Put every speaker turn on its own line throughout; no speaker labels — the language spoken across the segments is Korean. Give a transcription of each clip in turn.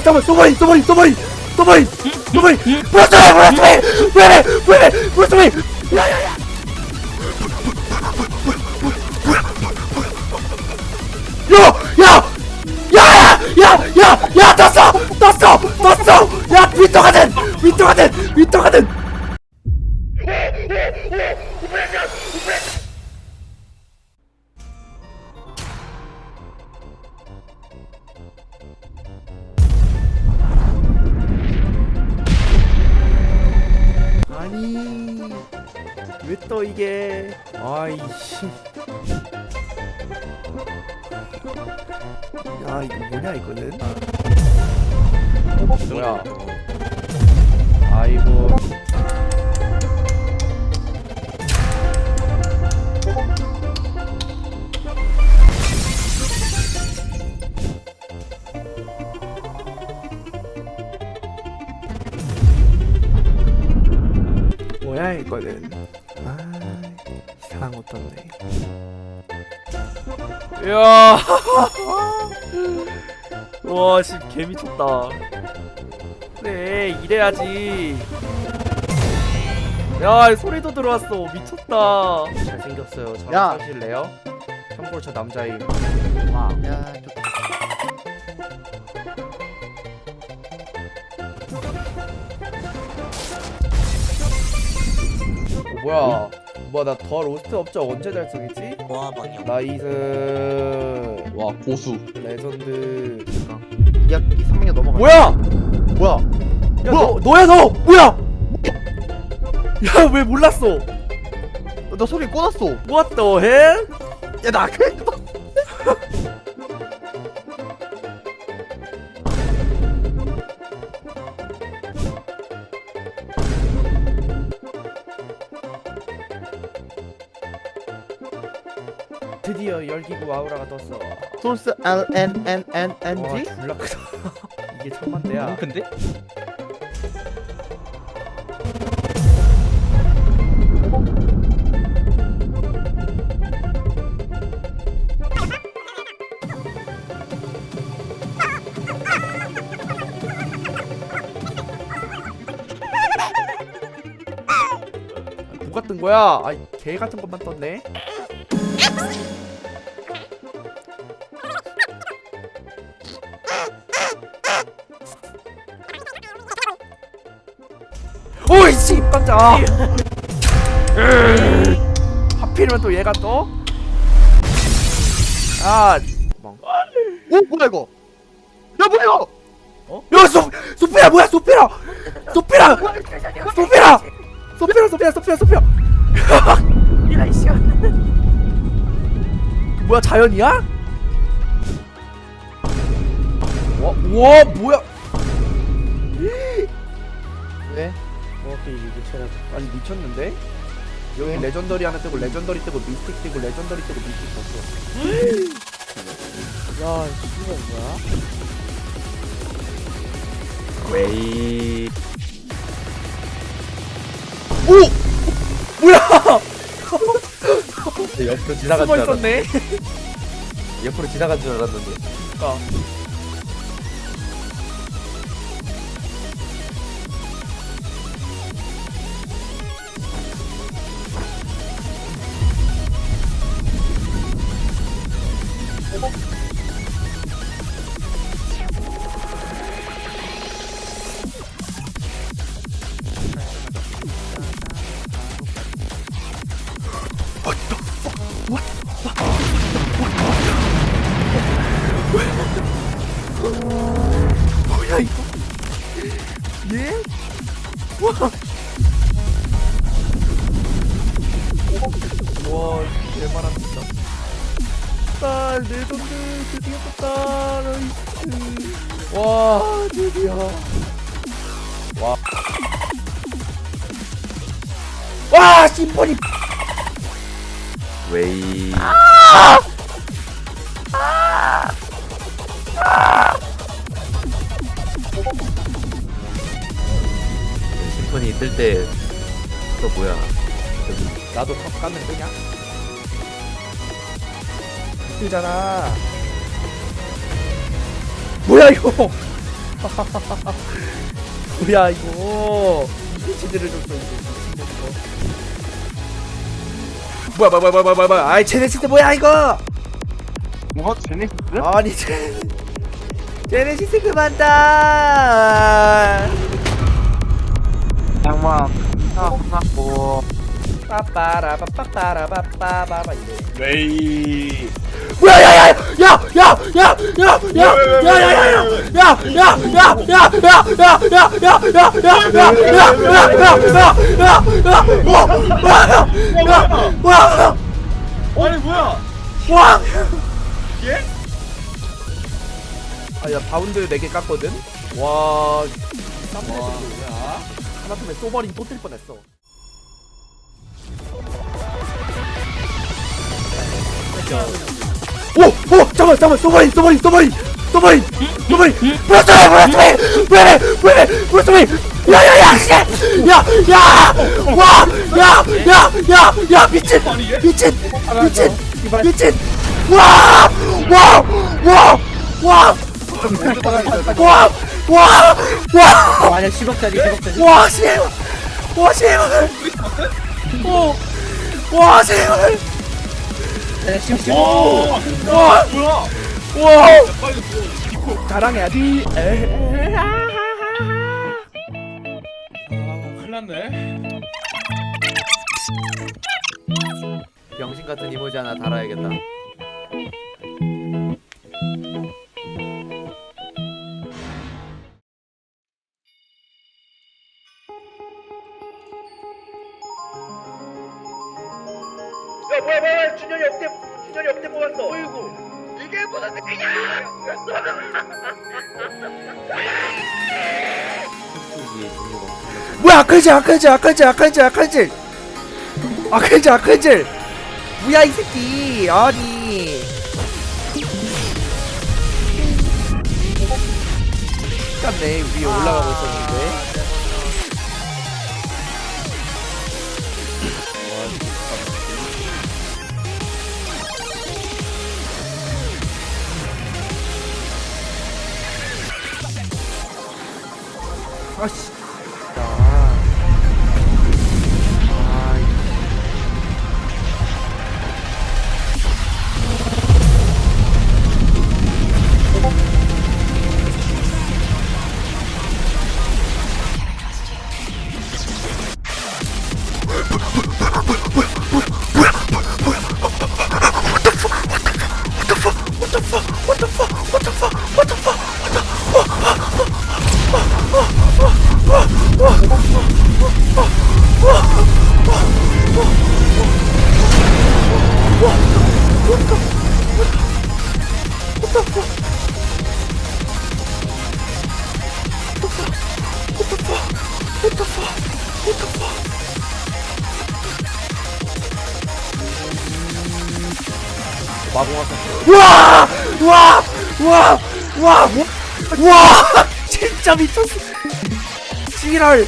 잠깐만 잠깐만 소머리 소머리 소머리 소머리 소머리 브라스메 브라스메 브레메 브레메 브라스메 야야야. 야 야야야야야 떴어 떴어 떴어. 야 위터가든 위터가든 위터가든 야 이거 뭐냐 이거는? 뭐야? 아이고. 뭐야 이거는? 아 이상한 거 떴네. 이야 와 지금 개 미쳤다. 그래 이래야지. 야 소리도 들어왔어. 미쳤다. 잘생겼어요. 저랑
야.
사실래요? 참고로 저 남자임
야, 좀
어, 뭐야 뭐야 나 더 로스트 업적 언제 달성했지?
와 방이야.
나이스
와 고수
레전드
야, 3학년 넘어가.
뭐야
뭐야?
야 너, 너야 너 뭐야 야 왜 몰랐어
너 소리 꺼놨어.
What the hell?
야, 나
드디어 열기구 아우라가 떴어
소스 L N N N N
와
G.
졸라 크다 이게 천만 대야
근데?
누가 뜬 거야? 아이 개 같은 것만 떴네 씨 깜짝아 하필이면 또 얘가 또? 아 멍.
오, 뭐야 이거? 야, 뭐야 이거?
야, 소, 소피라 뭐야, 소피라, 소피라, 소피라, 소피라, 소피라, 소피라, 소피라.
이런 씨.
뭐야, 자연이야? 와, 와, 뭐야? 레전더리 하나 뜨고 레전더리 뜨고 미스틱 뜨고 레전더리 뜨고 미스틱 떴어. 야, 이거 뭐야?
웨이
오, 뭐야?
옆으로 지나간 줄 알았
있었네.
옆으로 지나간 줄 알았는데
그러니까. 드 드디어 떴다. 나이스. 와, 드디어. 와. 와, 심포니.
웨이 심포니 뜰 때 또 뭐야
나도 탑 까면 되냐? 뜨잖아. 뭐야 이거? 뭐야 이거 피치들을 줬어 이거. 뭐야 뭐야 뭐야 뭐야 뭐야 아이 제네시스 뭐야 이거
뭐 제네시스?
아니 제 제네시스 그만다
장마 아 끝났고
빠빠라빠빠라빠빠라빠 이래.
웨이
아니 뭐야 얘? 아야 바운드 4개 깠거든. 와. 쌈내서 뭐야? 하나 때문에 쏘버린 또뜰 뻔했어. 오! 오! 잠깐만 잠깐만 쏘버린 쏘버린 쏘버린 쏘버린 쏘버린 브라스웨이 브라스웨이 왜래 왜래 브라스웨이 야야야 씨! 야야 와! 야! 야! 야! 야 미친 미친 미친 미친 와! 와! 와! 와! 와! 와! 와!
만약 10억짜리 10억짜리
와, 씨발! 와, 씨발! 오! 와, 씨발!
오
와!
뭐야
와! 자랑해야지.
아 큰일 났네
병신 같은 이모지 하나 달아야겠다.
야, 뭐야, 뭐야, 준현이 역대, 준현이 역대 뽑았어. 어이구. 이게 무슨 느낌이야? 뭐야, 아클질, 아클질, 아클질, 아클질, 아클질. 아클질, 아클질. 뭐야, 이 새끼. 아니. 깜네 위에 올라가고 있었는데. よし。 와! 와! 와! 와! 와! 진짜 미쳤어. 지랄.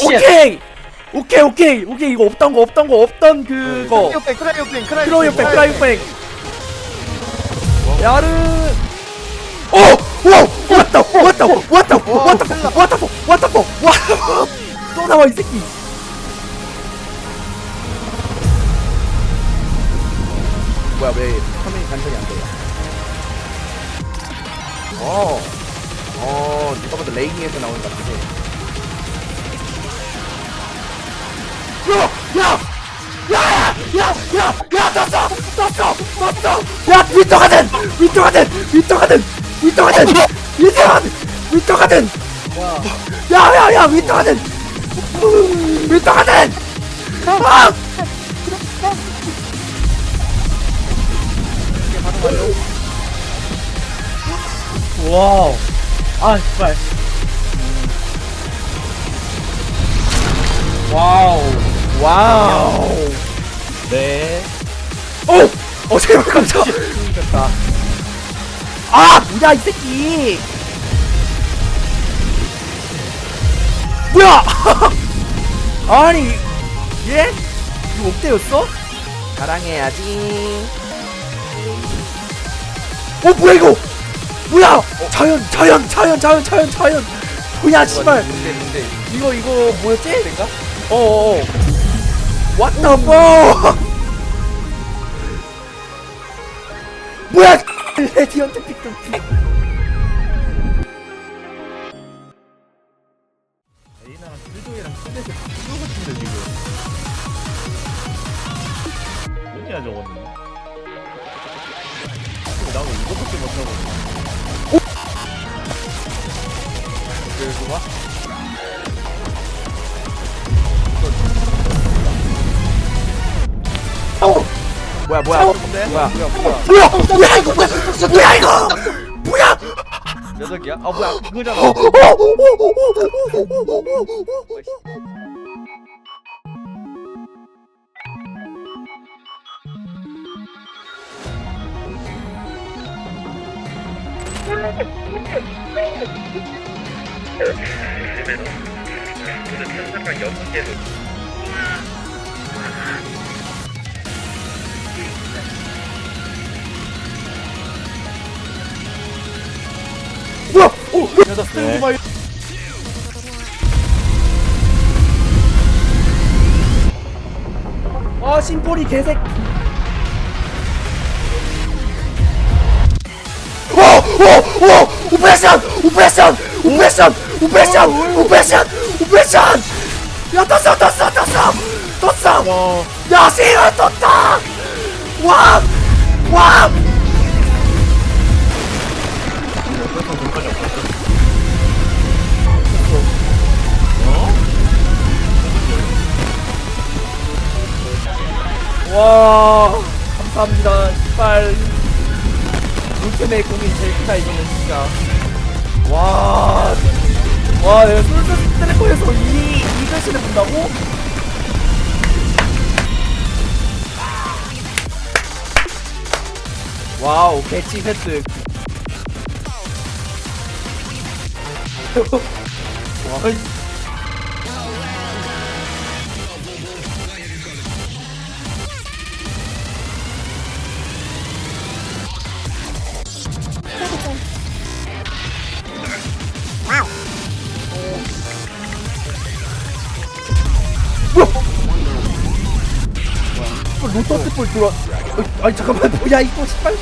오! 오케이! 오케이 오케이. 오케이 이거 없던 거 없던 거 없던 그거.
크라이오팽 크라이오팽
크라이오팽 야르. 오! 오! 왔다! 왔다! 왔다! 왔다! 왔다! 왔다! 와또 나와 이 새끼. 뭐야 왜 화면이 간편이 안 돼요? 어, 어, 누가 봐도 레이닝에서 나오는 것. 야! 야! 야! 야! 야! 야! 떴어! 떴어! 떴어! 야! 위터가든! 위터가든! 위터가든! 위터가든! 위터가든! 위터가든! 야! 야! 야! 위터가든! 위터가든! 아!
와우 아 씨발 와우
와우!
네
오! 어 제발 깜짝
됐다.
아 뭐야 이 새끼 뭐야 아니 예? 이거 옥대였어?
사랑해야지.
어 뭐야 이거 뭐야 자연 자연 자연 자연 자연 자연 뭐야 씨발? 이거 이거 뭐였지? 어어 What the fuck 뭐야 레디언트 픽
뭐야 뭐야?
이거 뭐야 뭐야 이거 뭐야
녀석이야? 아 뭐야? 그거잖아.
어, 어, 어, 어, 어, 어, 어, 어. 어
스탠드 바이.
아 심포리 개색. 오오오 오페레션 오페레션 오페레션 오페레션 오페레션 오페레션! 야 떴어 떴어 떴어 떴어! 야 씨발 떴다! 와와 와 감사합니다. 씨발 울템의 공이 제일 크다 이거는 진짜. 와와 내가 솔솔 트래커에서 이, 이 글씨를 본다고? 와우 배치 획득. 와 로터스 볼 들어와. 어, 아니 잠깐만. 뭐야 이거 씨발.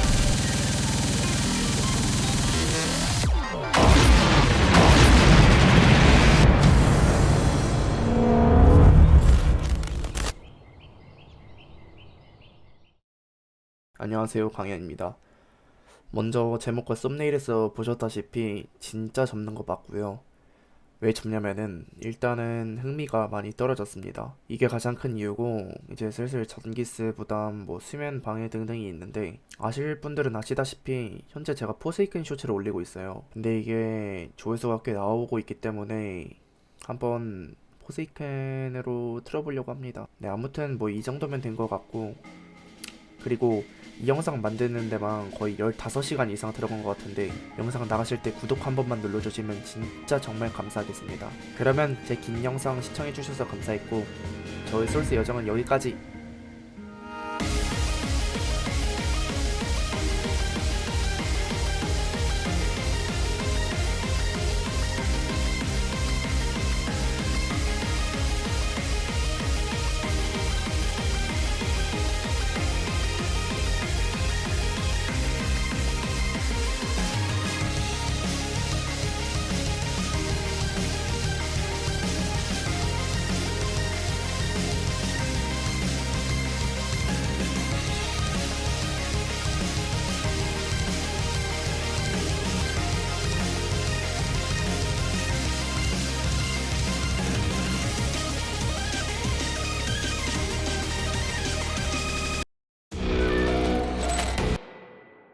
안녕하세요 강현입니다. 먼저 제목과 썸네일에서 보셨다시피 진짜 접는 거 맞고요 왜 접냐면은 일단은 흥미가 많이 떨어졌습니다. 이게 가장 큰 이유고 이제 슬슬 전기세 부담, 뭐 수면 방해 등등이 있는데 아실 분들은 아시다시피 현재 제가 포세이큰 쇼츠를 올리고 있어요. 근데 이게 조회수가 꽤 나오고 있기 때문에 한번 포세이큰으로 틀어보려고 합니다. 네 아무튼 뭐 이 정도면 된 것 같고 그리고 이 영상 만드는 데만 거의 15시간 이상 들어간 것 같은데 영상 나가실 때 구독 한 번만 눌러주시면 진짜 정말 감사하겠습니다. 그러면 제 긴 영상 시청해주셔서 감사했고 저의 솔스 여정은 여기까지